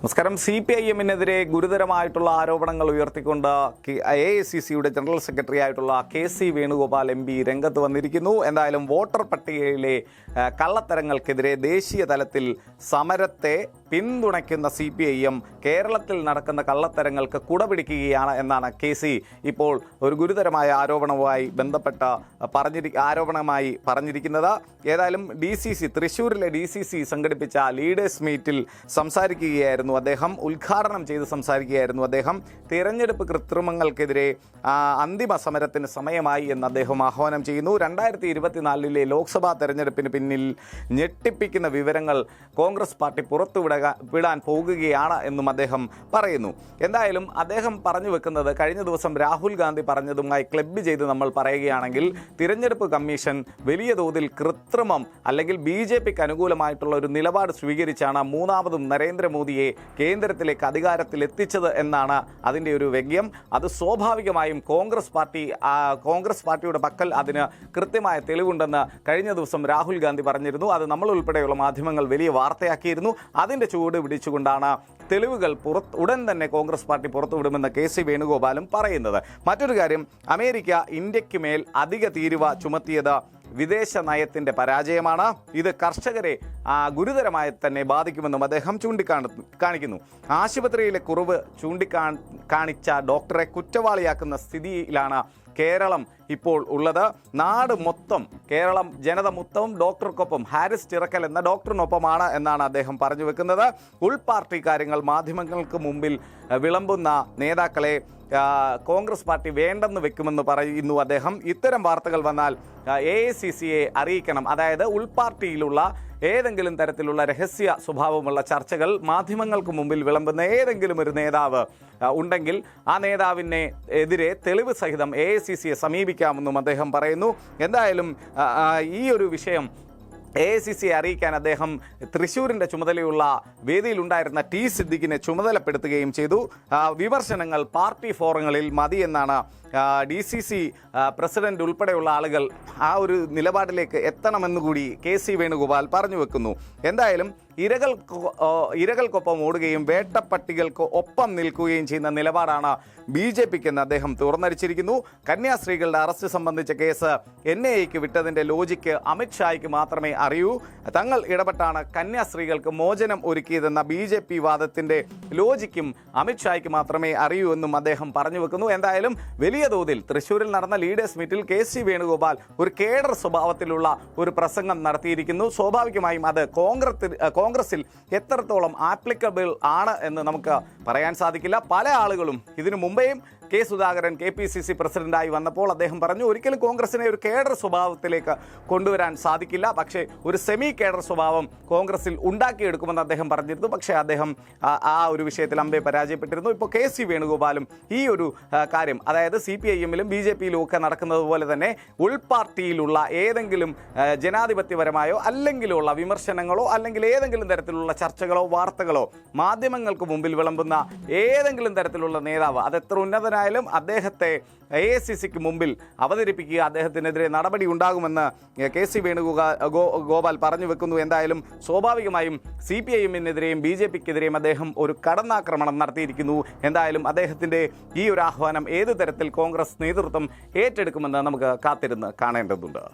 നമസ്കാരം. C P I എമ്മിനെതിരെ ഗുരുതരമായിട്ടുള്ള ആരോപണങ്ങൾ ഉയർത്തിക്കൊണ്ട് എ ഐ സി സിയുടെ ജനറൽ സെക്രട്ടറി ആയിട്ടുള്ള K C Venugopal M P രംഗത്ത് വന്നിരിക്കുന്നു. എന്തായാലും വോട്ടർ പട്ടികയിലെ കള്ളത്തരങ്ങൾക്കെതിരെ ദേശീയ തലത്തിൽ സമരത്തെ പിന്തുണയ്ക്കുന്ന സി പി ഐ എം കേരളത്തിൽ നടക്കുന്ന കള്ളത്തരങ്ങൾക്ക് കുടപിടിക്കുകയാണ് എന്നാണ് കെ സി. ഇപ്പോൾ ഒരു ഗുരുതരമായ ആരോപണവുമായി ബന്ധപ്പെട്ട പറഞ്ഞിരി ആരോപണമായി പറഞ്ഞിരിക്കുന്നത്. ഏതായാലും ഡി സി സി തൃശ്ശൂരിലെ ഡി സി സി സംഘടിപ്പിച്ച ലീഡേഴ്സ് മീറ്റിൽ സംസാരിക്കുകയായിരുന്നു അദ്ദേഹം. ഉദ്ഘാടനം ചെയ്ത് സംസാരിക്കുകയായിരുന്നു അദ്ദേഹം. തിരഞ്ഞെടുപ്പ് കൃത്രിമങ്ങൾക്കെതിരെ അന്തിമ സമരത്തിന് സമയമായി എന്ന് അദ്ദേഹം ആഹ്വാനം ചെയ്യുന്നു. രണ്ടായിരത്തി ഇരുപത്തിനാലിലെ ലോക്സഭാ തെരഞ്ഞെടുപ്പിന് പിന്നിൽ ഞെട്ടിപ്പിക്കുന്ന വിവരങ്ങൾ കോൺഗ്രസ് പാർട്ടി വിടാൻ പോകുകയാണ് എന്നും അദ്ദേഹം പറയുന്നു. എന്തായാലും അദ്ദേഹം പറഞ്ഞു വെക്കുന്നത് കഴിഞ്ഞ ദിവസം രാഹുൽ ഗാന്ധി പറഞ്ഞതുമായി ക്ലബ്ബ് ചെയ്ത് നമ്മൾ പറയുകയാണെങ്കിൽ തിരഞ്ഞെടുപ്പ് കമ്മീഷൻ വലിയ തോതിൽ കൃത്രിമം അല്ലെങ്കിൽ ബി ജെ പിക്ക് അനുകൂലമായിട്ടുള്ള ഒരു നിലപാട് സ്വീകരിച്ചാണ് മൂന്നാമതും നരേന്ദ്രമോദിയെ കേന്ദ്രത്തിലേക്ക് അധികാരത്തിൽ എത്തിച്ചത് എന്നാണ് അതിന്റെ ഒരു വ്യംഗ്യം അത് സ്വാഭാവികമായും കോൺഗ്രസ് പാർട്ടി കോൺഗ്രസ് പാർട്ടിയുടെ പക്കൽ അതിന് കൃത്യമായ തെളിവുണ്ടെന്ന് കഴിഞ്ഞ ദിവസം രാഹുൽ ഗാന്ധി പറഞ്ഞിരുന്നു. അത് നമ്മൾ ഉൾപ്പെടെയുള്ള മാധ്യമങ്ങൾ വലിയ വാർത്തയാക്കിയിരുന്നു. അതിന്റെ ചുവട് പിടിച്ചുകൊണ്ടാണ് തെളിവുകൾ പുറത്ത് ഉടൻ തന്നെ കോൺഗ്രസ് പാർട്ടി പുറത്തുവിടുമെന്ന് കെ സി വേണുഗോപാലും പറയുന്നത്. മറ്റൊരു കാര്യം അമേരിക്ക ഇന്ത്യയ്ക്ക് മേൽ അധിക തീരുവ ചുമത്തിയത് വിദേശ നയത്തിന്റെ പരാജയമാണ്. ഇത് കർഷകരെ ഗുരുതരമായി തന്നെ ബാധിക്കുമെന്നും അദ്ദേഹം ചൂണ്ടിക്കാണു കാണിക്കുന്നു. ആശുപത്രിയിലെ കുറവ് ചൂണ്ടിക്കാ കാണിച്ച ഡോക്ടറെ കുറ്റവാളിയാക്കുന്ന സ്ഥിതിയിലാണ് കേരളം ഇപ്പോൾ ഉള്ളത്. നാട് മൊത്തം കേരളം ജനത മൊത്തം ഡോക്ടർക്കൊപ്പം ഹാരിസ് ചിറക്കൽ എന്ന ഡോക്ടറിനൊപ്പമാണ് എന്നാണ് അദ്ദേഹം പറഞ്ഞു വെക്കുന്നത്. ഉൾപാർട്ടി കാര്യങ്ങൾ മാധ്യമങ്ങൾക്ക് മുമ്പിൽ വിളമ്പുന്ന നേതാക്കളെ കോൺഗ്രസ് പാർട്ടി വേണ്ടെന്ന് വെക്കുമെന്ന് പറയുന്നു അദ്ദേഹം. ഇത്തരം വാർത്തകൾ വന്നാൽ എ ഐ സി സിയെ അറിയിക്കണം. അതായത് ഉൾപാർട്ടിയിലുള്ള ഏതെങ്കിലും തരത്തിലുള്ള രഹസ്യ സ്വഭാവമുള്ള ചർച്ചകൾ മാധ്യമങ്ങൾക്ക് മുമ്പിൽ വിളമ്പുന്ന ഏതെങ്കിലും ഒരു നേതാവ് ഉണ്ടെങ്കിൽ ആ നേതാവിനെ എതിരെ തെളിവ് സഹിതം എ ഐ സി സിയെ സമീപിക്കാമെന്നും അദ്ദേഹം പറയുന്നു. എന്തായാലും ഈ ഒരു വിഷയം എ ഐ സി സിയെ അറിയിക്കാൻ അദ്ദേഹം തൃശ്ശൂരിന്റെ ചുമതലയുള്ള വേദിയിലുണ്ടായിരുന്ന ടി സിദ്ദിഖിനെ ചുമതലപ്പെടുത്തുകയും ചെയ്തു. വിമർശനങ്ങൾ പാർട്ടി ഫോറങ്ങളിൽ മതിയെന്നാണ് ഡി സി സി പ്രസിഡന്റ് ഉൾപ്പെടെയുള്ള ആളുകൾ ആ ഒരു നിലപാടിലേക്ക് എത്തണമെന്നുകൂടി കെ സി വേണുഗോപാൽ പറഞ്ഞു വെക്കുന്നു. എന്തായാലും ഇരകൾ ഇരകൾക്കൊപ്പം ഓടുകയും വേട്ടപ്പട്ടികൾക്ക് ഒപ്പം നിൽക്കുകയും ചെയ്യുന്ന നിലപാടാണ് ബി ജെ പിക്കെന്ന് അദ്ദേഹം തുറന്നടിച്ചിരിക്കുന്നു. കന്യാസ്ത്രീകളുടെ അറസ്റ്റ് സംബന്ധിച്ച കേസ് എൻ ഐ എക്ക് വിട്ടതിന്റെ ലോജിക്ക് അമിത്ഷായ്ക്ക് മാത്രമേ അറിയൂ. തങ്ങൾ ഇടപെട്ടാണ് കന്യാസ്ത്രീകൾക്ക് മോചനം ഒരുക്കിയതെന്ന ബി ജെ പി വാദത്തിന്റെ ലോജിക്കും അമിത്ഷായ്ക്ക് മാത്രമേ അറിയൂ എന്നും അദ്ദേഹം പറഞ്ഞു വെക്കുന്നു. എന്തായാലും വലിയ തോതിൽ തൃശ്ശൂരിൽ നടന്ന ലീഡേഴ്സ് മീറ്റിൽ കെ സി വേണുഗോപാൽ ഒരു കേഡർ സ്വഭാവത്തിലുള്ള ഒരു പ്രസംഗം നടത്തിയിരിക്കുന്നു. സ്വാഭാവികമായും അത് കോൺഗ്രസ് കോൺഗ്രസിൽ എത്രത്തോളം ആപ്ലിക്കബിൾ ആണ് എന്ന് നമുക്ക് പറയാൻ സാധിക്കില്ല. പല ആളുകളും ഇതിനു മുമ്പേയും K Sudhakaran K P C C പ്രസിഡന്റായി വന്നപ്പോൾ അദ്ദേഹം പറഞ്ഞു ഒരിക്കലും കോൺഗ്രസിനെ ഒരു കേഡർ സ്വഭാവത്തിലേക്ക് കൊണ്ടുവരാൻ സാധിക്കില്ല. പക്ഷേ ഒരു സെമി കേഡർ സ്വഭാവം കോൺഗ്രസിൽ ഉണ്ടാക്കിയെടുക്കുമെന്ന് അദ്ദേഹം പറഞ്ഞിരുന്നു. പക്ഷേ അദ്ദേഹം ആ, ഒരു വിഷയത്തിൽ അമ്പെ പരാജയപ്പെട്ടിരുന്നു. ഇപ്പോൾ കെ സി വേണുഗോപാലും ഈ ഒരു കാര്യം അതായത് സി പി ഐ എമ്മിലും ബി ജെ പിയിലും ഒക്കെ നടക്കുന്നത് പോലെ തന്നെ ഉൾപാർട്ടിയിലുള്ള ഏതെങ്കിലും ജനാധിപത്യപരമായോ അല്ലെങ്കിലുള്ള വിമർശനങ്ങളോ അല്ലെങ്കിൽ ഏതെങ്കിലും തരത്തിലുള്ള ചർച്ചകളോ വാർത്തകളോ മാധ്യമങ്ങൾക്ക് മുമ്പിൽ വിളമ്പുന്ന ഏതെങ്കിലും തരത്തിലുള്ള നേതാവ് അത് എത്ര ഉന്നതനായാലും അദ്ദേഹത്തെ എ ഐ സി സിക്ക് മുമ്പിൽ അവതരിപ്പിക്കുക അദ്ദേഹത്തിനെതിരെ നടപടി ഉണ്ടാകുമെന്ന് കെ സി വേണുഗോപാൽ പറഞ്ഞു വെക്കുന്നു. എന്തായാലും സ്വാഭാവികമായും സി പി ഐ എമ്മിനെതിരെയും ബി ജെ പിക്കെതിരെയും അദ്ദേഹം ഒരു കടന്നാക്രമണം നടത്തിയിരിക്കുന്നു. എന്തായാലും അദ്ദേഹത്തിന്റെ ഈ ഒരു ആഹ്വാനം ഏത് തരത്തിൽ കോൺഗ്രസ് നേതൃത്വം ഏറ്റെടുക്കുമെന്ന് നമുക്ക് കാത്തിരുന്ന് കാണേണ്ടതുണ്ട്.